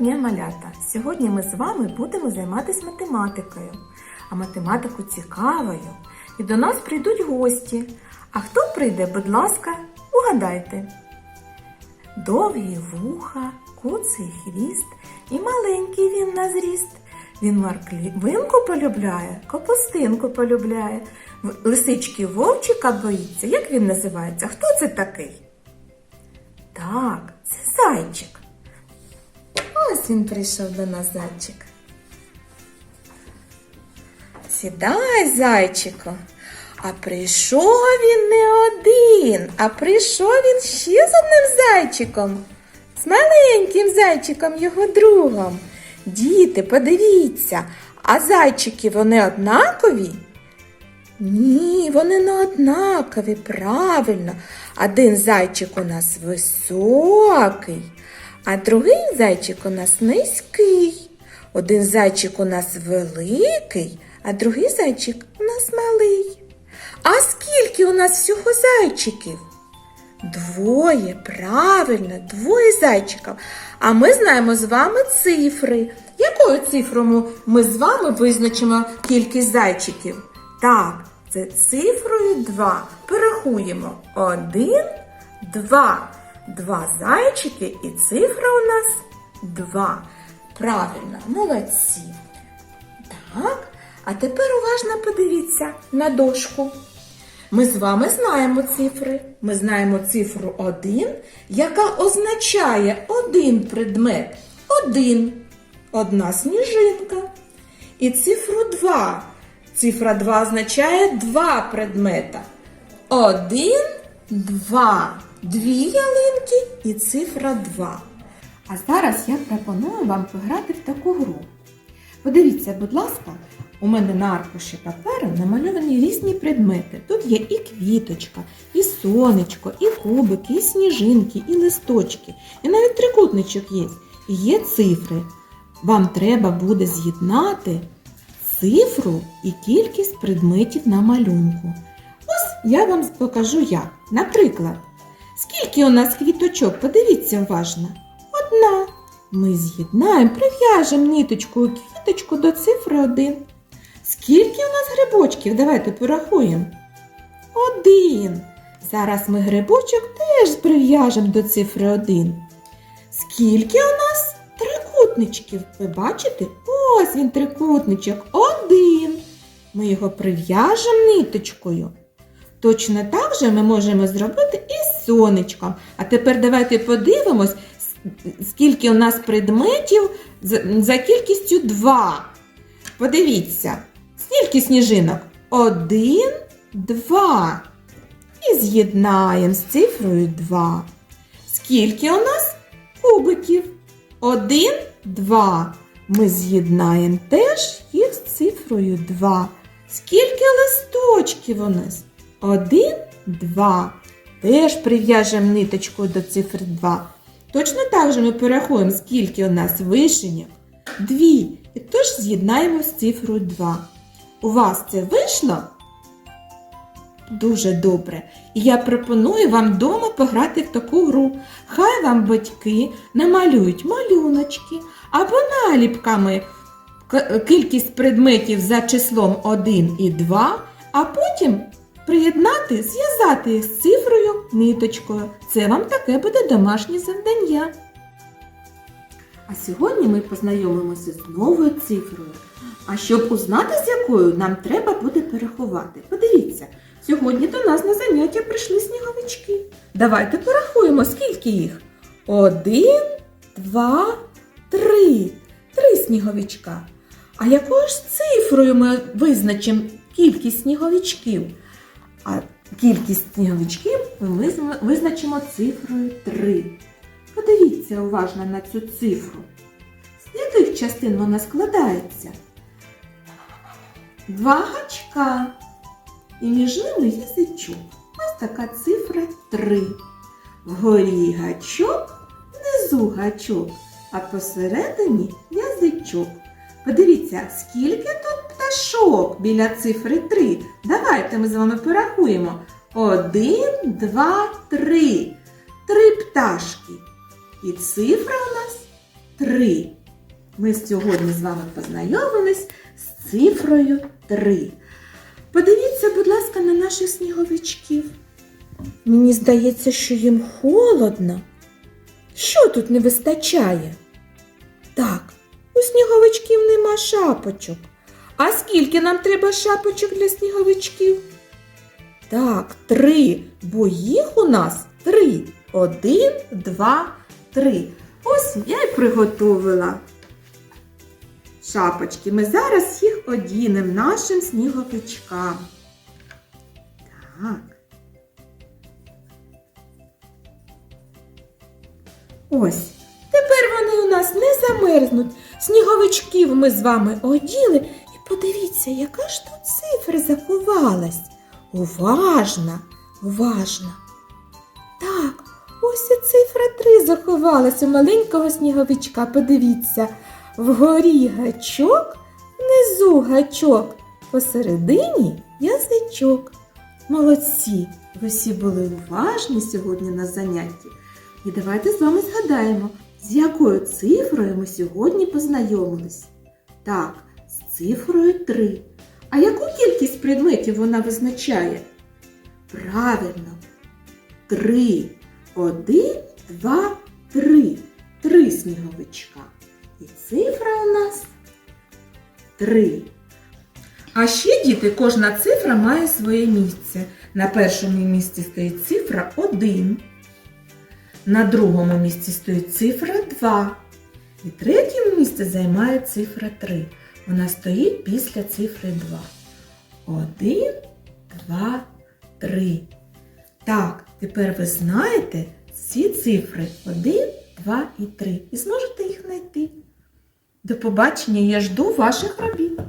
дня, малята! Сьогодні ми з вами будемо займатися математикою. А математику цікавою. І до нас прийдуть гості. А хто прийде, будь ласка, угадайте. Довгі вуха, куций хвіст і маленький він на зріст. Він морквинку полюбляє, капустинку полюбляє. Лисички вовчика боїться. Як він називається? Хто це такий? Так, це зайчик. Ось він прийшов до нас зайчик. Сідай, зайчику. А прийшов він не один, а прийшов він ще з одним зайчиком, з маленьким зайчиком, його другом. Діти, подивіться, а зайчики вони однакові? Ні, вони не однакові, правильно. Один зайчик у нас високий, а другий зайчик у нас низький. Один зайчик у нас великий, а другий зайчик у нас малий. А скільки у нас всього зайчиків? Двоє, правильно, двоє зайчиків. А ми знаємо з вами цифри. Якою цифрою ми з вами визначимо кількість зайчиків? Так, це цифрою 2. Порахуємо. Один, два. Два зайчики і цифра у нас 2. Правильно, молодці. Так, а тепер уважно подивіться на дошку. Ми з вами знаємо цифри. Ми знаємо цифру 1, яка означає один предмет. Один. Одна сніжинка. І цифру 2. Цифра 2 означає два предмета. Один, два. Дві ялинки і цифра 2. А зараз я пропоную вам пограти в таку гру. Подивіться, будь ласка, у мене на аркуші паперу намальовані різні предмети. Тут є і квіточка, і сонечко, і кубики, і сніжинки, і листочки, і навіть трикутничок є. І є цифри. Вам треба буде з'єднати цифру і кількість предметів на малюнку. Ось я вам покажу як. Наприклад, скільки у нас квіточок? Подивіться уважно. Одна. Ми з'єднаємо, прив'яжемо ниточкою квіточку до цифри 1. Скільки у нас грибочків? Давайте порахуємо. Один. Зараз ми грибочок теж прив'яжемо до цифри 1. Скільки у нас трикутничків? Ви бачите? Ось він трикутничок. Один. Ми його прив'яжемо ниточкою. Точно так же ми можемо зробити і сонечком. А тепер давайте подивимось, скільки у нас предметів за- кількістю 2. Подивіться, скільки сніжинок? Один, два. І з'єднаємо з цифрою 2. Скільки у нас кубиків? Один, два. Ми з'єднаємо теж їх з цифрою 2. Скільки листочків у нас? Один, два. Теж прив'яжемо ниточкою до цифри 2. Точно так же ми порахуємо, скільки у нас вишеньок. Дві. І тож з'єднаємо з цифрою 2. У вас це вийшло? Дуже добре. І я пропоную вам вдома пограти в таку гру. Хай вам батьки намалюють малюночки або наліпками кількість предметів за числом 1 і 2, а потім приєднати, зв'язати їх з цифрою ниточкою. Це вам таке буде домашнє завдання. А сьогодні ми познайомимося з новою цифрою. А щоб узнати, з якою нам треба буде перерахувати. Подивіться, сьогодні до нас на заняття прийшли сніговички. Давайте порахуємо, скільки їх. Один, два, три. Три сніговичка. А якою ж цифрою ми визначимо кількість сніговичків? А кількість сніговичків ми визначимо цифрою 3. Подивіться уважно на цю цифру. З яких частин вона складається? Два гачка. І між ними язичок. Ось така цифра 3. Вгорі гачок, внизу гачок, а посередині язичок. Подивіться, скільки тут пташок біля цифри 3. Давайте ми з вами порахуємо. Один, два, три. Три пташки. І цифра у нас 3. Ми сьогодні з вами познайомились з цифрою 3. Подивіться, будь ласка, на наших сніговичків. Мені здається, що їм холодно. Що тут не вистачає? Так, у сніговичків нема шапочок. А скільки нам треба шапочок для сніговичків? Так, три, бо їх у нас три. Один, два, три. Ось я й приготовила. Шапочки. Ми зараз їх одінемо нашим сніговичкам. Так. Ось. Тепер вони у нас не замерзнуть. Сніговичків ми з вами оділи. Подивіться, яка ж тут цифра заховалась. Уважна, уважна. Так, ось і цифра 3 заховалась у маленького сніговичка. Подивіться, вгорі гачок, внизу гачок, посередині язичок. Молодці! Ви всі були уважні сьогодні на занятті. І давайте з вами згадаємо, з якою цифрою ми сьогодні познайомились. Так, цифрою 3. А яку кількість предметів вона визначає? Правильно. 3. 1, 2, 3. Три сніговичка. І цифра у нас 3. А ще, діти, кожна цифра має своє місце. На першому місці стоїть цифра 1. На другому місці стоїть цифра 2. І третє місце займає цифра 3. Вона стоїть після цифри 2. 1, 2, 3. Так, тепер ви знаєте ці цифри 1, 2 і 3. І зможете їх знайти. До побачення, я жду ваших робіт.